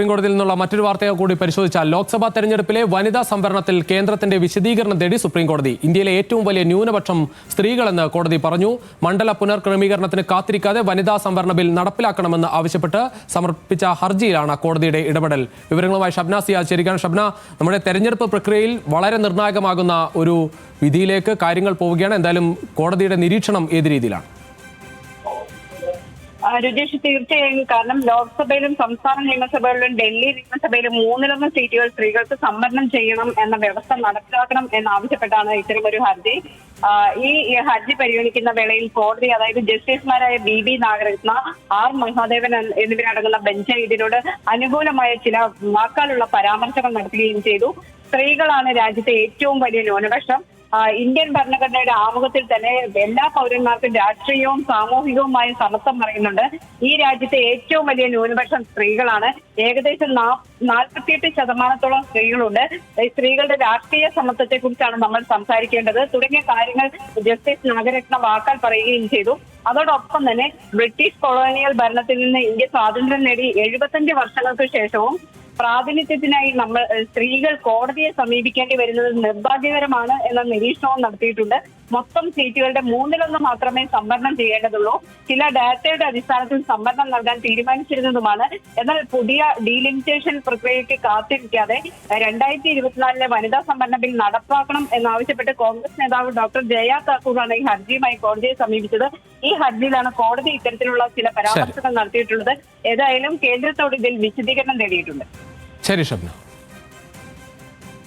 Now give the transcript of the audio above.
സുപ്രീംകോടതിയിൽ നിന്നുള്ള മറ്റൊരു വാർത്തയെ കൂടി പരിശോധിച്ചാൽ ലോക്സഭാ തെരഞ്ഞെടുപ്പിലെ വനിതാ സംവരണത്തിൽ കേന്ദ്രത്തിന്റെ വിശദീകരണം തേടി സുപ്രീംകോടതി. ഇന്ത്യയിലെ ഏറ്റവും വലിയ ന്യൂനപക്ഷം സ്ത്രീകളെന്ന് കോടതി പറഞ്ഞു. മണ്ഡല പുനർക്രമീകരണത്തിന് കാത്തിരിക്കാതെ വനിതാ സംവരണ ബിൽ നടപ്പിലാക്കണമെന്ന് ആവശ്യപ്പെട്ട് സമർപ്പിച്ച ഹർജിയിലാണ് കോടതിയുടെ ഇടപെടൽ. വിവരങ്ങളുമായി ഷബ്ന ചേരുകയാണ്. ഷബ്ന നമ്മുടെ തെരഞ്ഞെടുപ്പ് പ്രക്രിയയിൽ വളരെ നിർണായകമാകുന്ന ഒരു വിധിയിലേക്ക് കാര്യങ്ങൾ പോവുകയാണ്. എന്തായാലും കോടതിയുടെ നിരീക്ഷണം ഏത് രീതിയിലാണ്? ആ, രജേഷ് തീർച്ചയായും കാരണം ലോക്സഭയിലും സംസ്ഥാന നിയമസഭകളിലും ഡൽഹി നിയമസഭയിലും മൂന്നിലൊന്ന് സീറ്റുകൾ സ്ത്രീകൾക്ക് സംവരണം ചെയ്യണം എന്ന വ്യവസ്ഥ നടപ്പിലാക്കണം എന്നാവശ്യപ്പെട്ടാണ് ഇത്തരം ഒരു ഹർജി ഈ ഹർജി പരിഗണിക്കുന്ന വേളയിൽ കോടതി അതായത് ജസ്റ്റിസുമാരായ B B Nagarathna R Mahadevan എന്നിവരടങ്ങുന്ന ബെഞ്ച് ഇതിനോട് അനുകൂലമായ ചില വാക്കാലുള്ള പരാമർശങ്ങൾ നടത്തുകയും ചെയ്തു. സ്ത്രീകളാണ് രാജ്യത്തെ ഏറ്റവും വലിയ ന്യൂനപക്ഷം. ഇന്ത്യൻ ഭരണഘടനയുടെ ആമുഖത്തിൽ തന്നെ എല്ലാ പൗരന്മാർക്കും രാഷ്ട്രീയവും സാമൂഹികവുമായ സമത്വം പറയുന്നുണ്ട് ഈ രാജ്യത്തെ ഏറ്റവും വലിയ ന്യൂനപക്ഷം സ്ത്രീകളാണ്. ഏകദേശം നാൽപ്പത്തിയെട്ട് ശതമാനത്തോളം സ്ത്രീകളുണ്ട്. സ്ത്രീകളുടെ രാഷ്ട്രീയ സമത്വത്തെ കുറിച്ചാണ് നമ്മൾ സംസാരിക്കേണ്ടത്. തുടങ്ങിയ കാര്യങ്ങൾ ജസ്റ്റിസ് നാഗരത്ന വാക്കാൽ പറയുകയും ചെയ്തു. അതോടൊപ്പം തന്നെ ബ്രിട്ടീഷ് കൊളോണിയൽ ഭരണത്തിൽ നിന്ന് ഇന്ത്യ സ്വാതന്ത്ര്യം നേടി എഴുപത്തഞ്ച് വർഷങ്ങൾക്ക് ശേഷവും പ്രാതിനിധ്യത്തിനായി നമ്മൾ സ്ത്രീകൾ കോടതിയെ സമീപിക്കേണ്ടി വരുന്നത് നിർഭാഗ്യകരമാണ് എന്ന നിരീക്ഷണവും നടത്തിയിട്ടുണ്ട്. മൊത്തം സീറ്റുകളുടെ മൂന്നിലൊന്ന് മാത്രമേ സംവരണം ചെയ്യേണ്ടതുള്ളൂ. ചില ഡാറ്റയുടെ അടിസ്ഥാനത്തിൽ സംവരണം നൽകാൻ തീരുമാനിച്ചിരുന്നതുമാണ്. എന്നാൽ പുതിയ ഡീലിമിറ്റേഷൻ പ്രക്രിയയ്ക്ക് കാത്തിരിക്കാതെ രണ്ടായിരത്തി ഇരുപത്തിനാലിലെ വനിതാ സംവരണ ബിൽ നടപ്പാക്കണം എന്നാവശ്യപ്പെട്ട് കോൺഗ്രസ് നേതാവ് ഡോക്ടർ ജയ താക്കൂറാണ് ഈ ഹർജിയുമായി കോടതിയെ സമീപിച്ചത്. ഈ ഹർജിയിലാണ് കോടതി ഇത്തരത്തിലുള്ള ചില പരാമർശങ്ങൾ നടത്തിയിട്ടുള്ളത്. ഏതായാലും കേന്ദ്രത്തോട് ഇതിൽ വിശദീകരണം തേടിയിട്ടുണ്ട്. ശരി ഷബ്ന